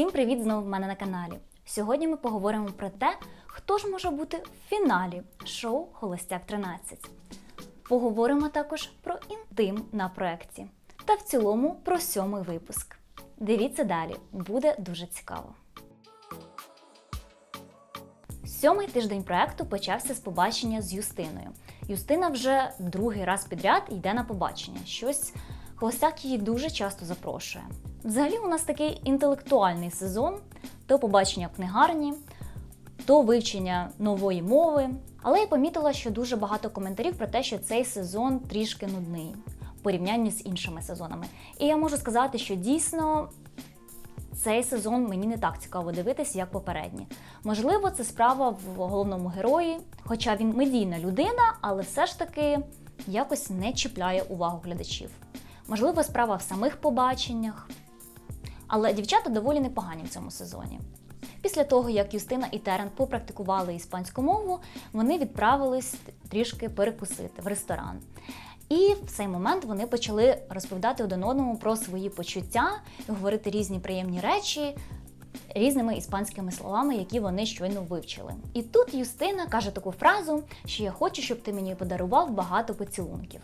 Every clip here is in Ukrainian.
Всім привіт знову в мене на каналі. Сьогодні ми поговоримо про те, хто ж може бути в фіналі шоу Холостяк 13. Поговоримо також про інтим на проєкті та в цілому про сьомий випуск. Дивіться далі, буде дуже цікаво. Сьомий тиждень проекту почався з побачення з Юстиною. Юстина вже другий раз підряд йде на побачення. Щось Холостяк її дуже часто запрошує. Взагалі, у нас такий інтелектуальний сезон: то побачення в книгарні, то вивчення нової мови. Але я помітила, що дуже багато коментарів про те, що цей сезон трішки нудний в порівнянні з іншими сезонами. І я можу сказати, що дійсно цей сезон мені не так цікаво дивитися, як попередні. Можливо, це справа в головному герої, хоча він медійна людина, але все ж таки якось не чіпляє увагу глядачів. Можливо, справа в самих побаченнях. Але дівчата доволі непогані в цьому сезоні. Після того, як Юстина і Терен попрактикували іспанську мову, вони відправились трішки перекусити в ресторан. І в цей момент вони почали розповідати один одному про свої почуття говорити різні приємні речі різними іспанськими словами, які вони щойно вивчили. І тут Юстина каже таку фразу, що я хочу, щоб ти мені подарував багато поцілунків.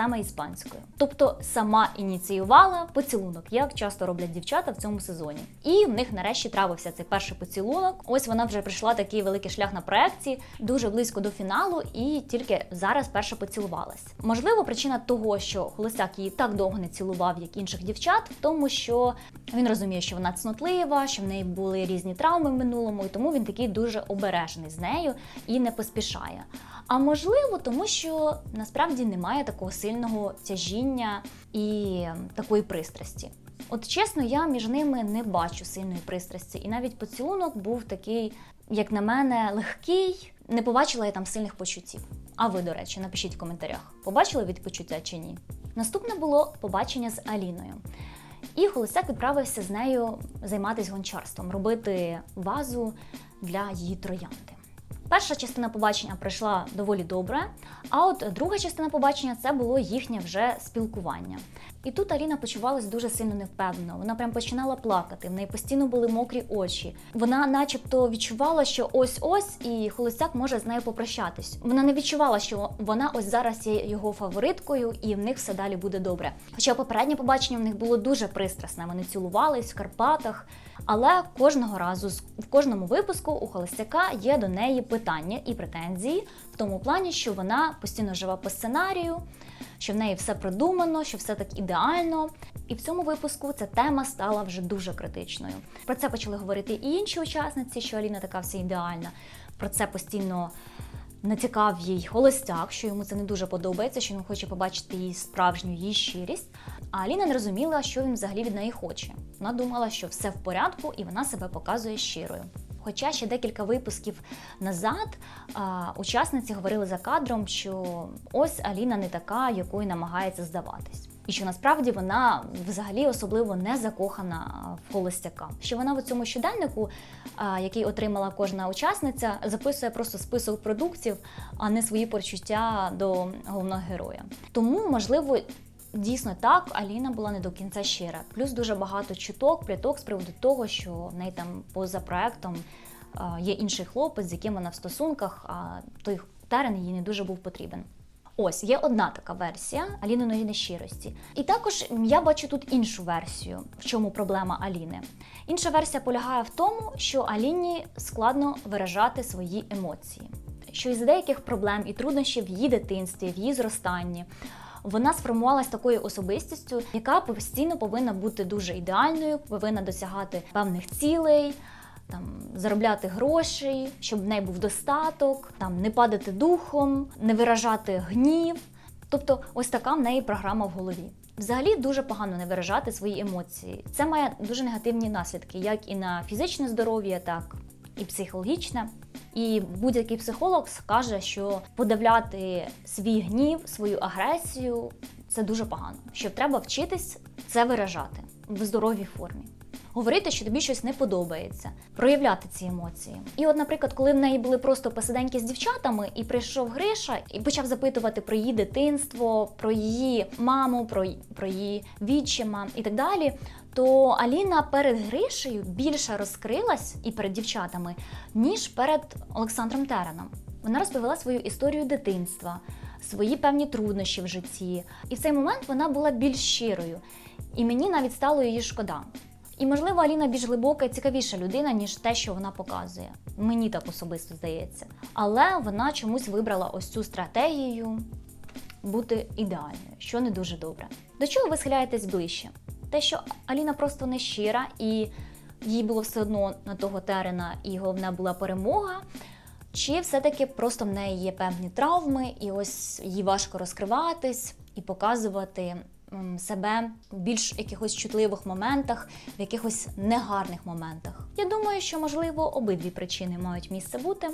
Саме іспанською, тобто сама ініціювала поцілунок, як часто роблять дівчата в цьому сезоні. І в них нарешті травився цей перший поцілунок. Ось вона вже пройшла такий великий шлях на проекції, дуже близько до фіналу, і тільки зараз перша поцілувалась. Можливо, причина того, що Холостяк її так довго не цілував, як інших дівчат, в тому, що він розуміє, що вона цнотлива, що в неї були різні травми в минулому, і тому він такий дуже обережний з нею і не поспішає. А можливо, тому що насправді немає такого сильного тяжіння і такої пристрасті. От чесно, я між ними не бачу сильної пристрасті, і навіть поцілунок був такий, як на мене, легкий. Не побачила я там сильних почуттів. А ви, до речі, напишіть в коментарях, побачили від почуття чи ні. Наступне було побачення з Аліною. І Холостяк відправився з нею займатися гончарством, робити вазу для її троянди. Перша частина побачення пройшла доволі добре, а от друга частина побачення це було їхнє вже спілкування. І тут Аліна почувалась дуже сильно невпевнено. Вона прям починала плакати, в неї постійно були мокрі очі. Вона, начебто, відчувала, що ось-ось і холостяк може з нею попрощатись. Вона не відчувала, що вона ось зараз є його фавориткою, і в них все далі буде добре. Хоча попереднє побачення в них було дуже пристрасне. Вони цілувались в Карпатах. Але кожного разу в кожному випуску у холостяка є до неї питання і претензії в тому плані, що вона постійно живе по сценарію, що в неї все продумано, що все так ідеально. І в цьому випуску ця тема стала вже дуже критичною. Про це почали говорити і інші учасниці, що Аліна така вся ідеальна. Про це постійно. Натякав їй холостяк, що йому це не дуже подобається, що він хоче побачити її справжню її щирість. А Аліна не розуміла, що він взагалі від неї хоче. Вона думала, що все в порядку, і вона себе показує щирою. Хоча ще декілька випусків назад а, учасниці говорили за кадром, що ось Аліна не така, якою намагається здаватись. І що насправді вона взагалі особливо не закохана в холостяка. Що вона в цьому щоденнику, який отримала кожна учасниця, записує просто список продуктів, а не свої почуття до головного героя. Тому можливо. Дійсно так, Аліна була не до кінця щира. Плюс дуже багато чуток, пліток з приводу того, що в неї там поза проектом є інший хлопець, з яким вона в стосунках, а той терен їй не дуже був потрібен. Ось є одна така версія Аліниної нещирості. І також я бачу тут іншу версію, в чому проблема Аліни. Інша версія полягає в тому, що Аліні складно виражати свої емоції, що із деяких проблем і труднощів в її дитинстві, в її зростанні. Вона сформувалася такою особистістю, яка постійно повинна бути дуже ідеальною, повинна досягати певних цілей, там заробляти гроші, щоб в неї був достаток, там не падати духом, не виражати гнів. Тобто, ось така в неї програма в голові. Взагалі дуже погано не виражати свої емоції. Це має дуже негативні наслідки, як і на фізичне здоров'я, так і психологічне. І будь-який психолог скаже, що подавляти свій гнів, свою агресію це дуже погано. Що треба вчитись це виражати в здоровій формі говорити, що тобі щось не подобається, проявляти ці емоції. І, от, наприклад, коли в неї були просто посиденьки з дівчатами, і прийшов Гриша і почав запитувати про її дитинство, про її маму, про, про її відчима і так далі. То Аліна перед Гришею більше розкрилась і перед дівчатами, ніж перед Олександром Тереном. Вона розповіла свою історію дитинства, свої певні труднощі в житті. І в цей момент вона була більш щирою. І мені навіть стало її шкода. І, можливо, Аліна більш глибока і цікавіша людина, ніж те, що вона показує. Мені так особисто здається. Але вона чомусь вибрала ось цю стратегію бути ідеальною, що не дуже добре. До чого ви схиляєтесь ближче? Те, що Аліна просто не щира, і їй було все одно на того терена, і головне була перемога. Чи все-таки просто в неї є певні травми, і ось їй важко розкриватись і показувати себе в більш якихось чутливих моментах, в якихось негарних моментах? Я думаю, що можливо обидві причини мають місце бути.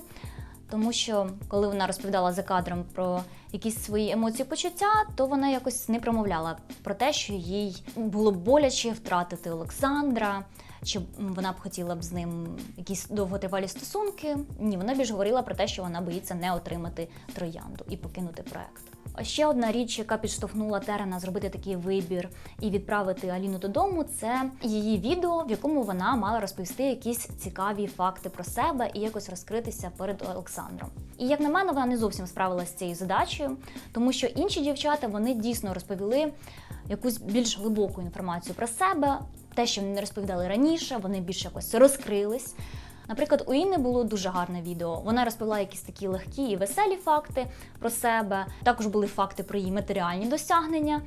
Тому що коли вона розповідала за кадром про якісь свої емоції почуття, то вона якось не промовляла про те, що їй було боляче втратити Олександра, чи вона б хотіла б з ним якісь довготривалі стосунки. Ні, вона більш говорила про те, що вона боїться не отримати троянду і покинути проект. А Ще одна річ, яка підштовхнула Терена зробити такий вибір і відправити Аліну додому, це її відео, в якому вона мала розповісти якісь цікаві факти про себе і якось розкритися перед Олександром. І як на мене, вона не зовсім справилася з цією задачею, тому що інші дівчата вони дійсно розповіли якусь більш глибоку інформацію про себе, те, що вони не розповідали раніше, вони більш якось розкрились. Наприклад, у Інни було дуже гарне відео. Вона розповіла якісь такі легкі і веселі факти про себе. Також були факти про її матеріальні досягнення,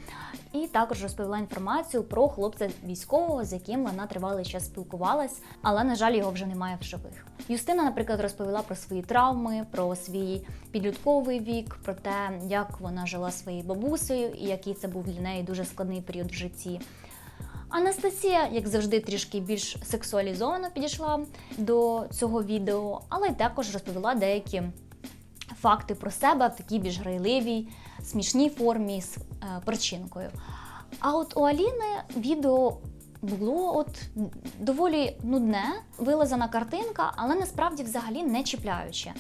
і також розповіла інформацію про хлопця військового, з яким вона тривалий час спілкувалась, але на жаль, його вже немає в живих. Юстина, наприклад, розповіла про свої травми, про свій підлітковий вік, про те, як вона жила своєю бабусею і який це був для неї дуже складний період в житті. Анастасія, як завжди, трішки більш сексуалізовано підійшла до цього відео, але й також розповіла деякі факти про себе в такій більш грайливій, смішній формі з е, причинкою. А от у Аліни відео було от доволі нудне, вилазана картинка, але насправді взагалі не чіпляюче.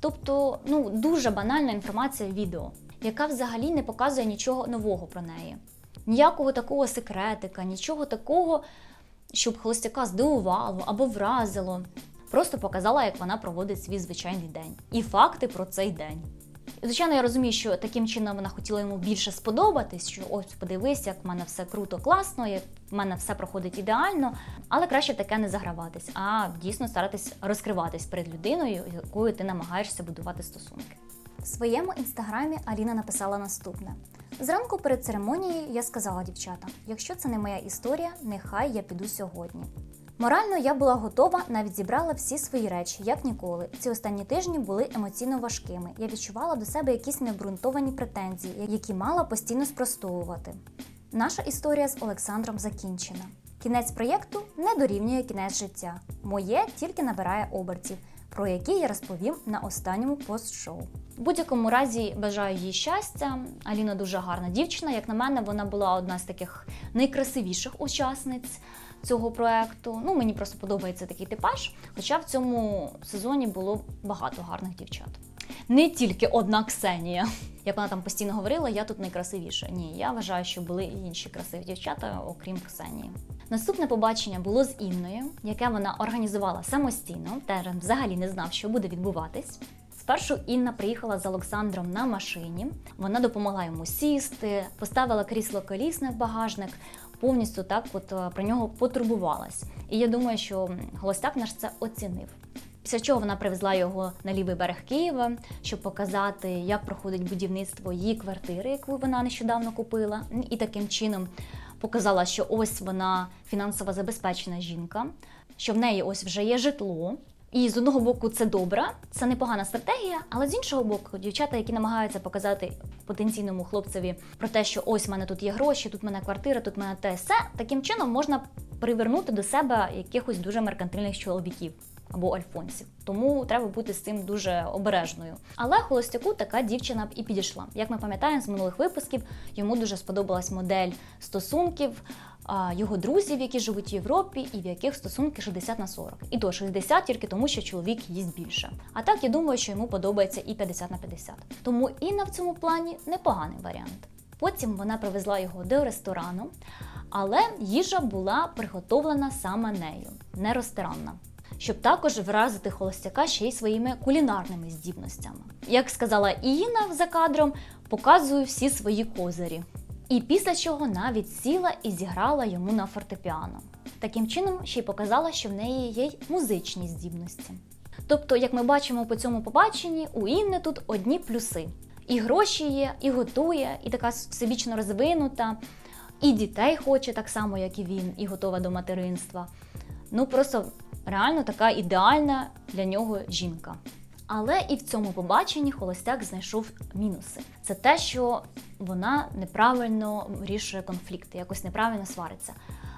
Тобто, ну дуже банальна інформація в відео, яка взагалі не показує нічого нового про неї. Ніякого такого секретика, нічого такого, щоб холостяка здивувало або вразило. Просто показала, як вона проводить свій звичайний день. І факти про цей день. Звичайно, я розумію, що таким чином вона хотіла йому більше сподобатись, що ось подивись, як в мене все круто, класно, як в мене все проходить ідеально, але краще таке не заграватись, а дійсно старатись розкриватись перед людиною, якою ти намагаєшся будувати стосунки. В своєму інстаграмі Аліна написала наступне: зранку перед церемонією я сказала дівчатам: якщо це не моя історія, нехай я піду сьогодні. Морально я була готова, навіть зібрала всі свої речі, як ніколи. Ці останні тижні були емоційно важкими. Я відчувала до себе якісь необґрунтовані претензії, які мала постійно спростовувати. Наша історія з Олександром закінчена. Кінець проєкту не дорівнює кінець життя. Моє тільки набирає обертів, про які я розповім на останньому пост-шоу. В будь-якому разі бажаю їй щастя. Аліна дуже гарна дівчина. Як на мене, вона була одна з таких найкрасивіших учасниць цього проекту. Ну, мені просто подобається такий типаж. Хоча в цьому сезоні було багато гарних дівчат. Не тільки одна Ксенія. Як вона там постійно говорила, я тут найкрасивіша. Ні, я вважаю, що були інші красиві дівчата, окрім Ксенії. Наступне побачення було з Інною, яке вона організувала самостійно. Терен взагалі не знав, що буде відбуватись. Спершу Інна приїхала з Олександром на машині. Вона допомогла йому сісти, поставила крісло колісне в багажник, повністю так от е, про нього потурбувалась. І я думаю, що холостяк наш це оцінив. Після чого вона привезла його на лівий берег Києва, щоб показати, як проходить будівництво її квартири, яку вона нещодавно купила, і таким чином показала, що ось вона фінансово забезпечена жінка, що в неї ось вже є житло. І з одного боку це добре, це непогана стратегія, але з іншого боку, дівчата, які намагаються показати потенційному хлопцеві про те, що ось в мене тут є гроші, тут в мене квартира, тут в мене те все, таким чином можна привернути до себе якихось дуже меркантильних чоловіків або альфонсів. Тому треба бути з цим дуже обережною. Але холостяку така дівчина б і підійшла. Як ми пам'ятаємо з минулих випусків, йому дуже сподобалась модель стосунків його друзів, які живуть в Європі, і в яких стосунки 60 на 40. І то 60 тільки тому, що чоловік їсть більше. А так я думаю, що йому подобається і 50 на 50. Тому Інна в цьому плані непоганий варіант. Потім вона привезла його до ресторану. Але їжа була приготовлена саме нею, не ресторанна. Щоб також вразити холостяка ще й своїми кулінарними здібностями. Як сказала Іїна за кадром, показую всі свої козирі. І після чого навіть сіла і зіграла йому на фортепіано. Таким чином ще й показала, що в неї є й музичні здібності. Тобто, як ми бачимо по цьому побаченні, у Інни тут одні плюси. І гроші є, і готує, і така всебічно розвинута, і дітей хоче так само, як і він, і готова до материнства. Ну просто реально така ідеальна для нього жінка. Але і в цьому побаченні холостяк знайшов мінуси. Це те, що вона неправильно вирішує конфлікти, якось неправильно свариться.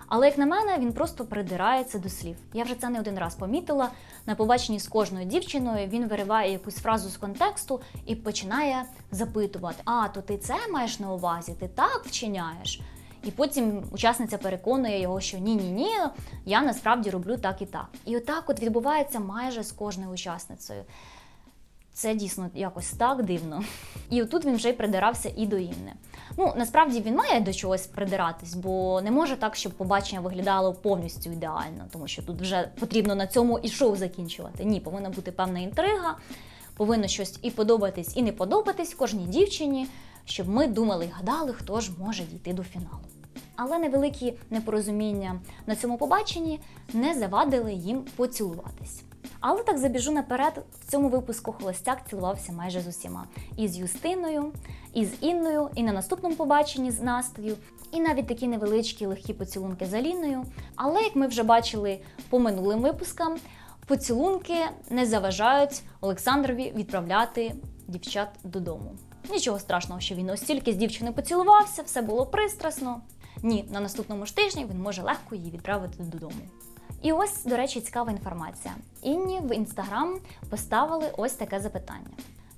Але як на мене, він просто придирається до слів. Я вже це не один раз помітила. На побаченні з кожною дівчиною він вириває якусь фразу з контексту і починає запитувати: А, то ти це маєш на увазі? Ти так вчиняєш? І потім учасниця переконує його, що ні, ні, ні, я насправді роблю так і так. І отак от відбувається майже з кожною учасницею. Це дійсно якось так дивно. І отут він вже й придирався і до Інни. Ну, насправді він має до чогось придиратись, бо не може так, щоб побачення виглядало повністю ідеально, тому що тут вже потрібно на цьому і шоу закінчувати. Ні, повинна бути певна інтрига, повинно щось і подобатись, і не подобатись кожній дівчині, щоб ми думали і гадали, хто ж може дійти до фіналу. Але невеликі непорозуміння на цьому побаченні не завадили їм поцілуватись. Але так забіжу наперед, в цьому випуску Холостяк цілувався майже з усіма. І з Юстиною, і з Інною, і на наступному побаченні з Настею, і навіть такі невеличкі легкі поцілунки з Аліною. Але як ми вже бачили по минулим випускам, поцілунки не заважають Олександрові відправляти дівчат додому. Нічого страшного, що він ось тільки з дівчиною поцілувався, все було пристрасно. Ні, на наступному ж тижні він може легко її відправити додому. І ось, до речі, цікава інформація. Інні в інстаграм поставили ось таке запитання: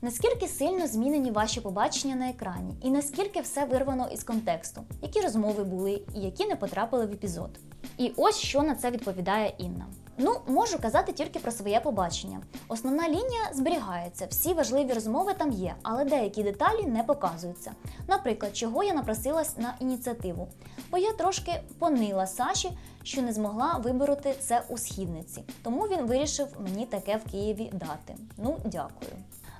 наскільки сильно змінені ваші побачення на екрані, і наскільки все вирвано із контексту, які розмови були і які не потрапили в епізод? І ось що на це відповідає Інна. Ну, можу казати тільки про своє побачення. Основна лінія зберігається, всі важливі розмови там є, але деякі деталі не показуються. Наприклад, чого я напросилась на ініціативу, бо я трошки понила Саші, що не змогла вибороти це у східниці. Тому він вирішив мені таке в Києві дати. Ну, дякую.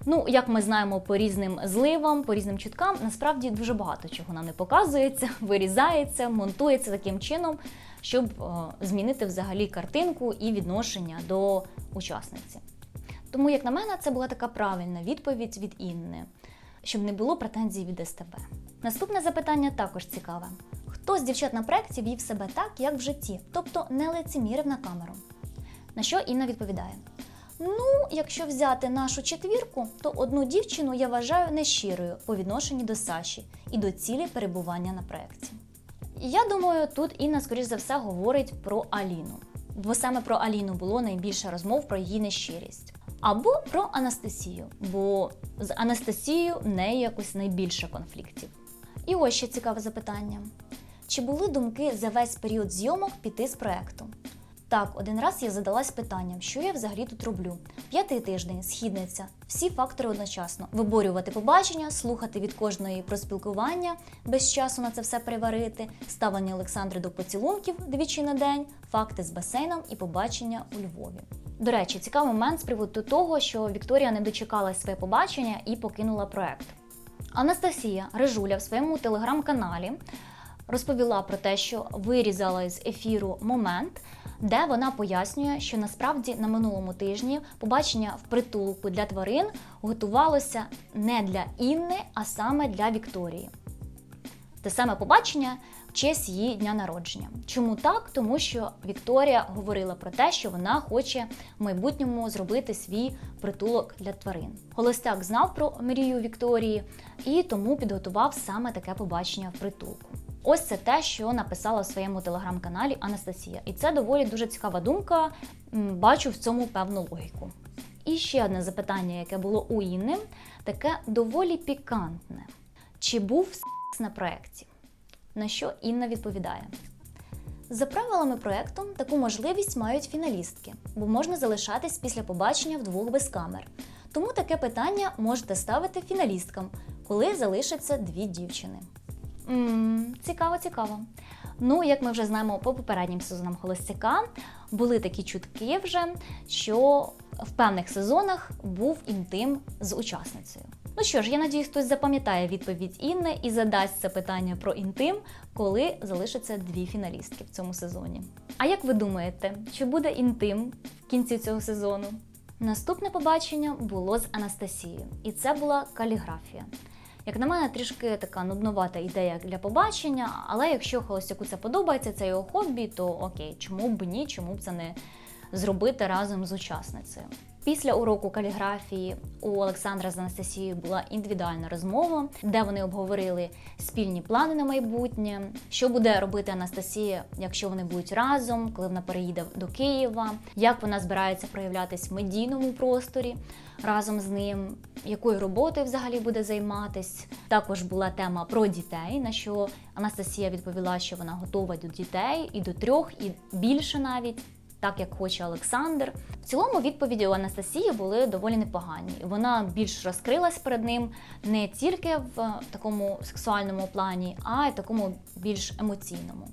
Ну, як ми знаємо, по різним зливам, по різним чуткам, насправді дуже багато чого нам не показується, вирізається, монтується таким чином, щоб е, змінити взагалі картинку і відношення до учасниці. Тому, як на мене, це була така правильна відповідь від Інни, щоб не було претензій від СТБ. Наступне запитання також цікаве: хто з дівчат на проєкті вів себе так, як в житті, тобто не лицемірив на камеру? На що Інна відповідає: Ну, якщо взяти нашу четвірку, то одну дівчину я вважаю нещирою по відношенню до Саші і до цілі перебування на проєкті. Я думаю, тут Інна, скоріш за все, говорить про Аліну, бо саме про Аліну було найбільше розмов про її нещирість. Або про Анастасію, бо з Анастасією в неї якось найбільше конфліктів. І ось ще цікаве запитання: чи були думки за весь період зйомок піти з проекту? Так, один раз я задалась питанням, що я взагалі тут роблю. П'ятий тиждень, східниця, всі фактори одночасно: виборювати побачення, слухати від кожної про спілкування, без часу на це все переварити, ставлення Олександри до поцілунків двічі на день, факти з басейном і побачення у Львові. До речі, цікавий момент з приводу того, що Вікторія не дочекалась своє побачення і покинула проект. Анастасія Режуля в своєму телеграм-каналі розповіла про те, що вирізала з ефіру момент, де вона пояснює, що насправді на минулому тижні побачення в притулку для тварин готувалося не для Інни, а саме для Вікторії. Те саме побачення в честь її дня народження. Чому так? Тому що Вікторія говорила про те, що вона хоче в майбутньому зробити свій притулок для тварин. Холостяк знав про мрію Вікторії і тому підготував саме таке побачення в притулку. Ось це те, що написала в своєму телеграм-каналі Анастасія. І це доволі дуже цікава думка. Бачу в цьому певну логіку. І ще одне запитання, яке було у Інни, таке доволі пікантне. Чи був секс на проєкті? На що Інна відповідає: за правилами проєкту таку можливість мають фіналістки, бо можна залишатись після побачення вдвох без камер. Тому таке питання можете ставити фіналісткам, коли залишаться дві дівчини. Цікаво, цікаво. Ну, як ми вже знаємо по попереднім сезонам Холостяка, були такі чутки вже, що в певних сезонах був інтим з учасницею. Ну що ж, я надіюсь, хтось запам'ятає відповідь Інни і задасть це питання про інтим, коли залишаться дві фіналістки в цьому сезоні. А як ви думаєте, чи буде інтим в кінці цього сезону? Наступне побачення було з Анастасією, і це була каліграфія. Як на мене, трішки така нуднувата ідея для побачення, але якщо холостяку це подобається, це його хобі, то окей, чому б ні, чому б це не зробити разом з учасницею. Після уроку каліграфії у Олександра з Анастасією була індивідуальна розмова, де вони обговорили спільні плани на майбутнє, що буде робити Анастасія, якщо вони будуть разом, коли вона переїде до Києва, як вона збирається проявлятись в медійному просторі разом з ним, якою роботою взагалі буде займатись. Також була тема про дітей, на що Анастасія відповіла, що вона готова до дітей і до трьох, і більше навіть так як хоче Олександр. В цілому відповіді у Анастасії були доволі непогані. Вона більш розкрилась перед ним не тільки в такому сексуальному плані, а й такому більш емоційному.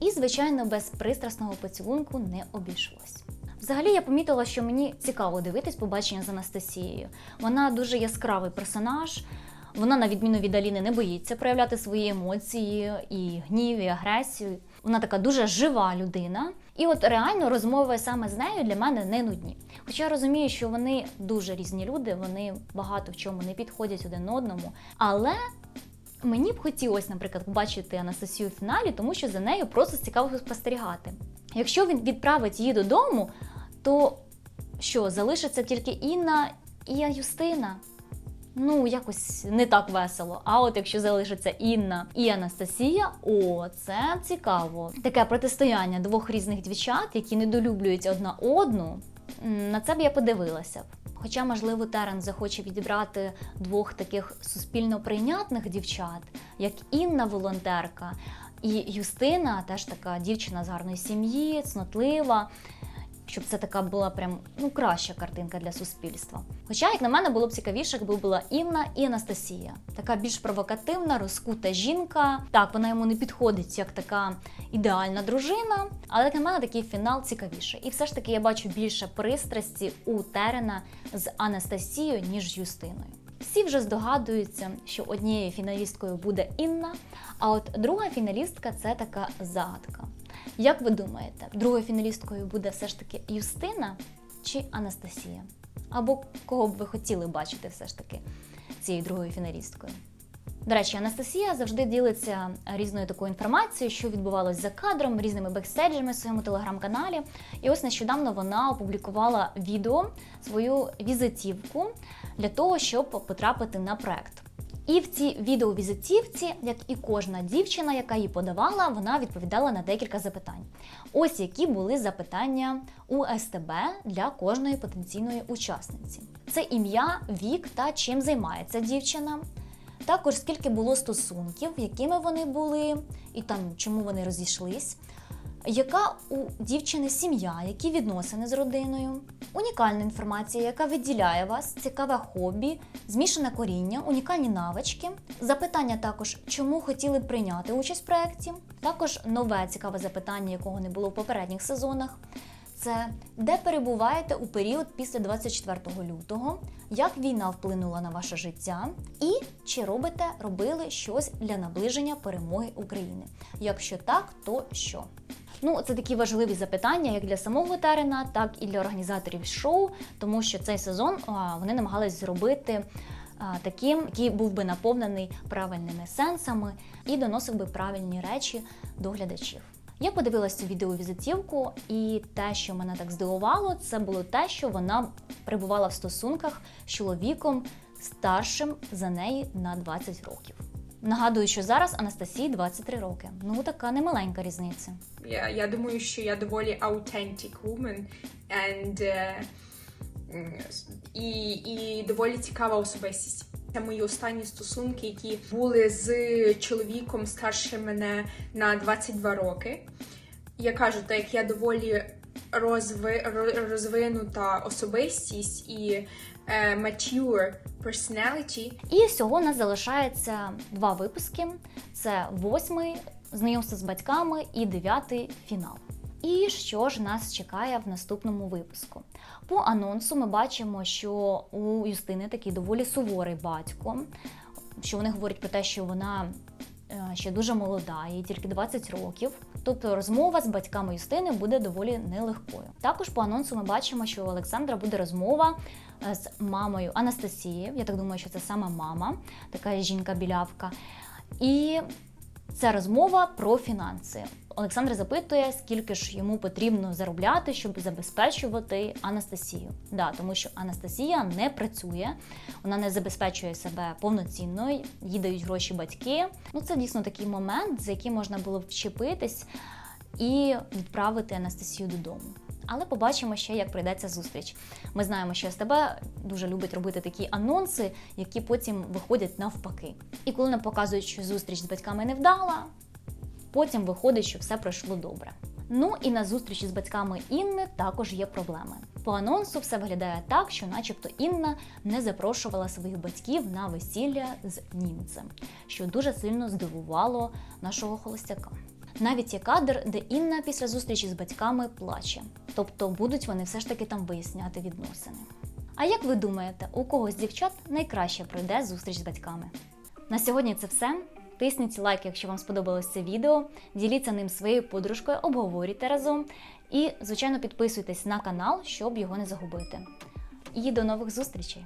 І, звичайно, без пристрасного поцілунку не обійшлось. Взагалі я помітила, що мені цікаво дивитись побачення з Анастасією. Вона дуже яскравий персонаж. Вона, на відміну від Аліни, не боїться проявляти свої емоції і гнів, і агресію. Вона така дуже жива людина. І от реально розмови саме з нею для мене не нудні. Хоча я розумію, що вони дуже різні люди, вони багато в чому не підходять один одному. Але мені б хотілося, наприклад, побачити Анастасію в фіналі, тому що за нею просто цікаво спостерігати. Якщо він відправить її додому, то що залишиться тільки Інна і Юстина. Ну, якось не так весело. А от якщо залишиться Інна і Анастасія, о, це цікаво. Таке протистояння двох різних дівчат, які недолюблюють одна одну. На це б я подивилася. Хоча, можливо, Терен захоче відібрати двох таких суспільно прийнятних дівчат, як Інна волонтерка, і Юстина, теж така дівчина з гарної сім'ї, цнотлива щоб це така була прям ну краща картинка для суспільства. Хоча, як на мене, було б цікавіше, якби була Інна і Анастасія, така більш провокативна, розкута жінка. Так, вона йому не підходить як така ідеальна дружина, але як на мене такий фінал цікавіше. І все ж таки я бачу більше пристрасті у Терена з Анастасією, ніж з Юстиною. Всі вже здогадуються, що однією фіналісткою буде Інна, а от друга фіналістка це така загадка. Як ви думаєте, другою фіналісткою буде все ж таки Юстина чи Анастасія? Або кого б ви хотіли бачити все ж таки цією другою фіналісткою? До речі, Анастасія завжди ділиться різною такою інформацією, що відбувалось за кадром, різними бекстейджами в своєму телеграм-каналі. І ось нещодавно вона опублікувала відео, свою візитівку для того, щоб потрапити на проект. І в цій відеовізитівці, як і кожна дівчина, яка її подавала, вона відповідала на декілька запитань. Ось які були запитання у СТБ для кожної потенційної учасниці: це ім'я, вік та чим займається дівчина. Також скільки було стосунків, якими вони були, і там чому вони розійшлись. Яка у дівчини сім'я, які відносини з родиною, унікальна інформація, яка виділяє вас, цікаве хобі, змішане коріння, унікальні навички. Запитання також, чому хотіли прийняти участь в проєкті. Також нове цікаве запитання, якого не було в попередніх сезонах. Це де перебуваєте у період після 24 лютого, як війна вплинула на ваше життя, і чи робите робили щось для наближення перемоги України? Якщо так, то що? Ну, це такі важливі запитання як для самого Терена, так і для організаторів шоу, тому що цей сезон вони намагались зробити таким, який був би наповнений правильними сенсами і доносив би правильні речі до глядачів. Я подивилась цю відеовізитівку, і те, що мене так здивувало, це було те, що вона перебувала в стосунках з чоловіком старшим за неї на 20 років. Нагадую, що зараз Анастасії 23 роки. Ну така немаленька різниця. Я, я думаю, що я доволі authentic woman and, м, і, і доволі цікава особистість. Це мої останні стосунки, які були з чоловіком старше мене на 22 роки. Я кажу, так як я доволі розви, розвинута особистість і е, mature personality. І всього нас залишається два випуски: це восьмий знайомство з батьками і дев'ятий фінал. І що ж нас чекає в наступному випуску? По анонсу ми бачимо, що у Юстини такий доволі суворий батько, що вони говорять про те, що вона е, ще дуже молода, їй тільки 20 років. Тобто розмова з батьками Юстини буде доволі нелегкою. Також по анонсу ми бачимо, що у Олександра буде розмова е, з мамою Анастасією. Я так думаю, що це саме мама, така жінка-білявка. І це розмова про фінанси. Олександр запитує, скільки ж йому потрібно заробляти, щоб забезпечувати Анастасію. Да, тому що Анастасія не працює, вона не забезпечує себе повноцінно, їй дають гроші батьки. Ну це дійсно такий момент, за який можна було вчепитись і відправити Анастасію додому. Але побачимо ще, як прийдеться зустріч. Ми знаємо, що СТБ дуже любить робити такі анонси, які потім виходять навпаки. І коли нам показують, що зустріч з батьками не вдала, потім виходить, що все пройшло добре. Ну і на зустрічі з батьками Інни також є проблеми. По анонсу все виглядає так, що, начебто, Інна не запрошувала своїх батьків на весілля з німцем, що дуже сильно здивувало нашого холостяка. Навіть є кадр, де Інна після зустрічі з батьками плаче. Тобто будуть вони все ж таки там виясняти відносини. А як ви думаєте, у кого з дівчат найкраще пройде зустріч з батьками? На сьогодні це все. Тисніть лайк, якщо вам сподобалось це відео. Діліться ним своєю подружкою, обговорюйте разом. І, звичайно, підписуйтесь на канал, щоб його не загубити. І до нових зустрічей!